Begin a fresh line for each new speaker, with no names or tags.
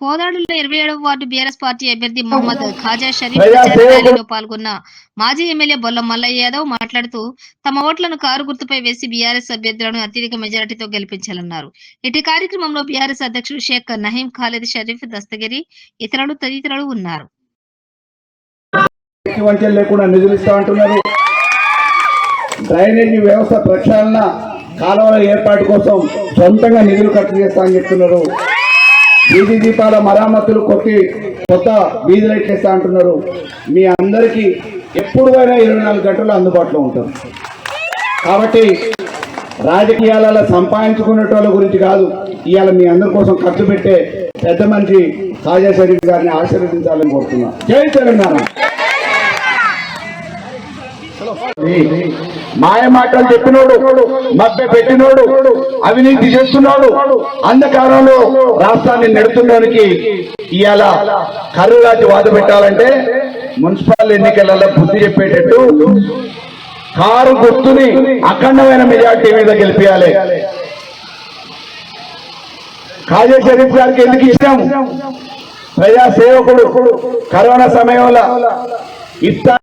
కోదాడులో ఇరవై ఏడవ ward BRS party అభ్యర్థి మొహమ్మద్ ఖాజా షరీఫ్. ర్యాలీలో పాల్గొన్న మాజీ ఎమ్మెల్యే బొల్ల మల్లయ్య యాదవ్ మాట్లాడుతూ తమ ఓట్లను కారు గుర్తుపై వేసి బీఆర్ఎస్ అభ్యర్థులను అత్యధిక మెజారిటీతో గెలిపించాలన్నారు. ఇటు కార్యక్రమంలో బీఆర్ఎస్ అధ్యక్షుడు షేక్ నహీం ఖాలిద్ షరీఫ్ దస్తగిరి ఇతరులు తదితరులు ఉన్నారు.
డ్రైనేజీ వ్యవస్థ ప్రక్షాళన కాలువల ఏర్పాటు కోసం సొంతంగా నిధులు ఖర్చు చేస్తా అని చెప్తున్నారు. వీధి దీపాల మరామతులు కొట్టి కొత్త వీధి లైట్లు వేస్తా అంటున్నారు. మీ అందరికీ ఎప్పుడైనా ఇరవై నాలుగు గంటలు అందుబాటులో ఉంటారు. కాబట్టి రాజకీయాలలో సంపాదించుకునేటోళ్ళ గురించి కాదు ఇవాళ మీ అందరి కోసం ఖర్చు పెట్టే పెద్ద మనిషి ఖాజా షరీఫ్ గారిని ఆశీర్వదించాలని కోరుతున్నాను. జై తెలంగాణ! మాయ మాటలు చెప్పినోడు మభ్య పెట్టినోడు అవినీతి చేస్తున్నాడు. అంధకారంలో రాష్ట్రాన్ని నెడుతున్నోనికి ఇవాళ కర్రు లాంటి వాద పెట్టాలంటే మున్సిపల్ ఎన్నికలలో బుద్ధి చెప్పేటట్టు కారు గుర్తుని అఖండమైన మెజార్టీ మీద గెలిపించాలి కాజే షరీఫ్ గారికి ఎందుకు ఇష్టం ప్రజా సేవకుడు కరోనా సమయంలో ఇస్తా